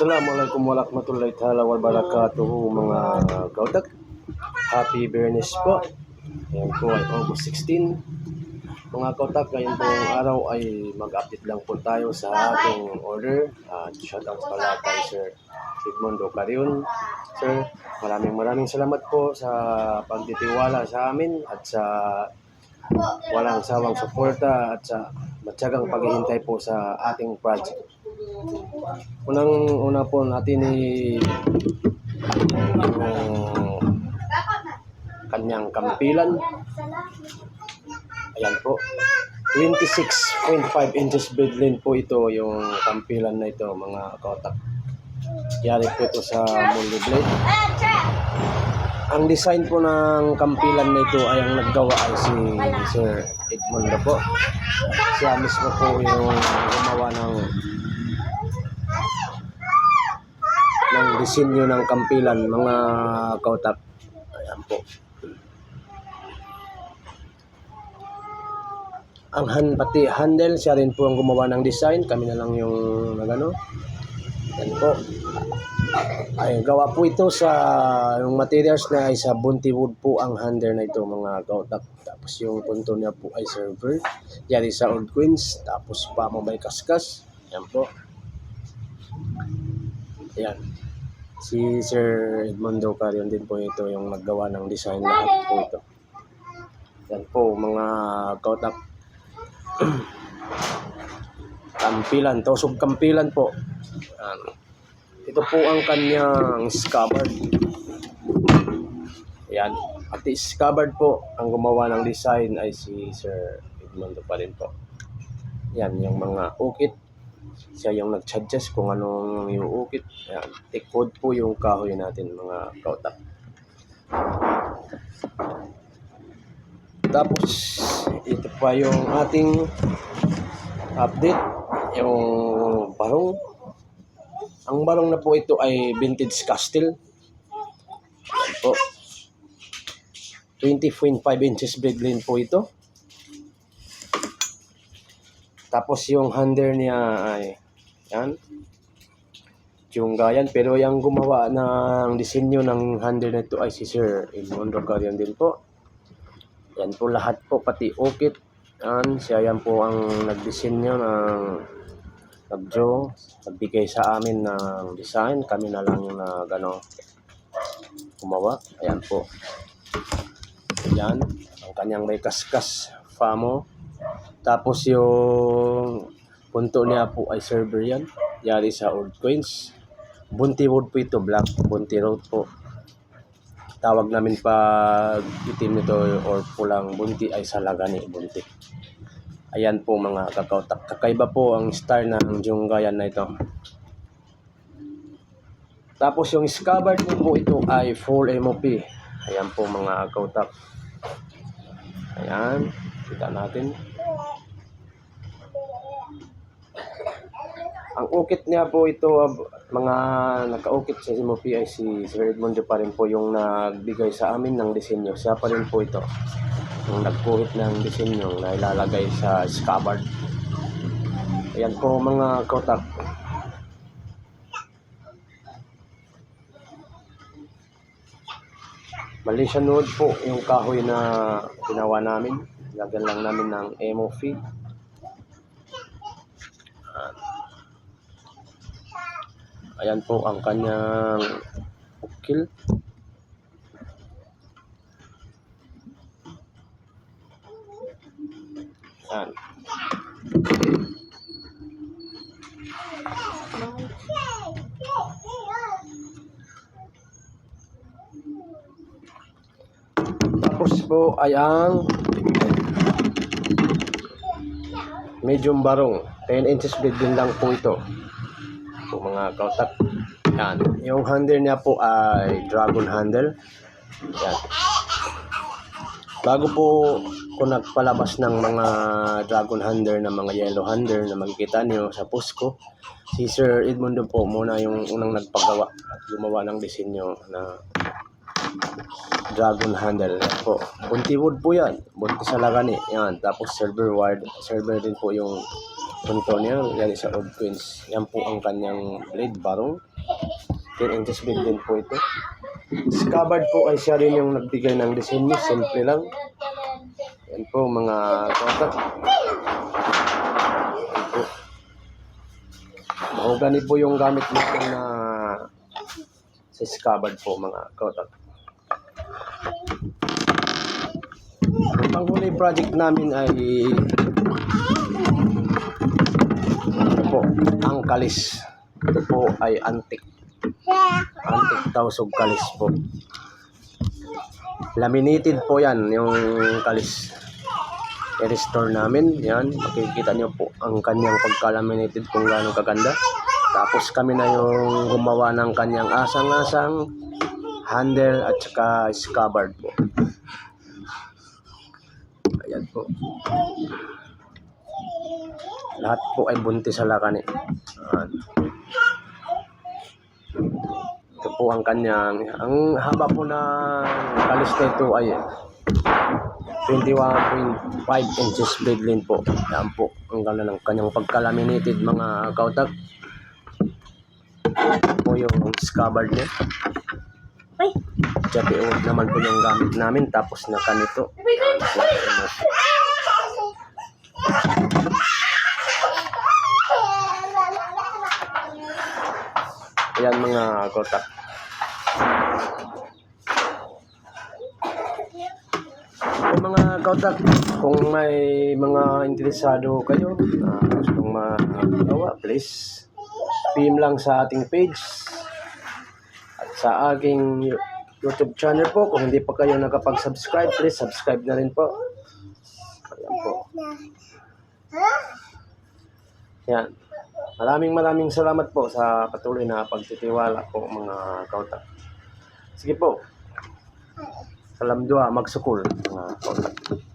Assalamualaikum warahmatullahi taala wabarakatuh mga kautak. Happy Bernes po. Ayan po ay August 16. Mga kautak, ngayon pong araw ay mag-update lang po tayo sa ating order. At shoutout pala kay Sir Edmondo Carion. Sir, maraming maraming salamat po sa pagtitiwala sa amin at sa walang sawang suporta at sa matyagang paghihintay po sa ating project. Unang una po natin i yung kanyang kampilan. Ayan po. 26.5 inches bedlin po ito yung kampilan na ito mga kotak. Yari po ito sa Mundo Blade. Ang design po ng kampilan na ito ay ang naggawa ay si Sir Edmundo po. Siya mismo po yung gumawa ng ng disenyo ng kampilan mga kautak. Ayan po. Ang han, pati handle, siya rin po ang gumawa ng design. Kami na lang yung nagano. Yan po. Ay, gawa po ito sa yung materials na ay sa bunti wood po ang handle na ito mga kautak. Tapos yung punto niya po ay server. Yari sa old queens. Tapos pa mo may kaskas. Yan po. Yan. Si Sir Edmondo Carion din po ito yung naggawa ng design lahat po ito. Yan po mga kautak. kampilan, tosog kampilan po. Yan. Ito po ang kanyang scabbard. Yan. At scabbard po, ang gumawa ng design ay si Sir Edmondo pa rin po. Yan, yung mga ukit. Siya yung nag-suggest kung anong yung ukit. Yan. Tikod po yung kahoy natin, mga kautak. Tapos, ito pa yung ating update. Yung barong. Ang barong na po ito ay vintage castle. Yan po. 20.5 inches bedlin po ito. Tapos yung hander niya ay yan. Yung gayan. Pero yung gumawa ng disenyo ng hander na ito ay si Sir Edmundo Carion din po. Yan po lahat po, pati ukit. Yan, siya yan po ang nagdisenyo ng nag-draw, nagbigay sa amin ng design. Kami na lang yung na gano gumawa. Ayan po. Yan, ang kanyang may kaskas, famo. Tapos yung punto niya po ay server yan. Yari sa old coins. Bunti wood po ito, black. Bunti road po. Tawag namin pag itim nito or pulang bunti ay salagani bunti. Ayan po mga kakautak. Kakaiba po ang star ng Junggayan na ito. Tapos yung scabbard din po ito ay full MOP. Ayan po mga kakautak. Ayan. Kita natin. Ang ukit niya po ito, mga nakaukit sa MOP ay si Sir Edmundo pa rin po yung nagbigay sa amin ng disenyo. Siya pa rin po ito. Yung nagkuhit ng disenyo na ilalagay sa scabbard. Ayan po mga kotak. Malaysian wood po yung kahoy na ginawa namin. Lagyan lang namin ng MOP. Ayan po ang kanyang ukil. Ayan. Tapos po ay ang medium barong. 10 inches blade din lang po ito. Po mga kautak. Yan. Yung handle niya po ay dragon handle. Yan. Bago po ko nagpalabas ng mga dragon handle na mga yellow handle na makikita niyo sa post ko, si Sir Edmundo po muna yung unang nagpagawa at gumawa ng disenyo na dragon handle yan po. Bunti wood po yan. Bunti sa lagani. Yan. Tapos silver wire. Silver din po yung punto niya. Yan sa old queens. Yan po ang kanyang blade barong. 10 inches big din po ito. Scabbard po ay siya rin yung nagbigay ng disenyo. Simple lang. Yan po mga kautak. Yan po. Yung gamit natin na sa scabbard po mga kautak. Ang panghuli project namin ay ito po, ang kalis. Ito po ay antique. Antique tawsog kalis po. Laminated po yan, yung kalis. I-restore namin, yan. Makikita nyo po ang kanyang pagka-laminated kung gaano kaganda. Tapos kami na yung gumawa ng kanyang asang-asang handle at saka scabbard po. Ayan po. Lahat po ay buntis sa lakani. Ayan. Ito po ang kanyang, ang haba po ng kalis na ito ay 21.5 inches bedlin po. Yan po, ang ganda ng kanyang pagka-laminated mga kautak. Ito po yung scabbard niya. Chapi naman po yung gamit namin tapos na kanito. Yan po. Ayan mga kotak. Yung mga kautak, kung may mga interesado kayo na gustong magawa, please PM lang sa ating page at sa aking YouTube channel po. Kung hindi pa kayo nakapag-subscribe, please subscribe na rin po. Ayan po. Yan. Maraming maraming salamat po sa patuloy na pagtitiwala po mga kautak. Sige po. Salam dua, magsukul mga kautak.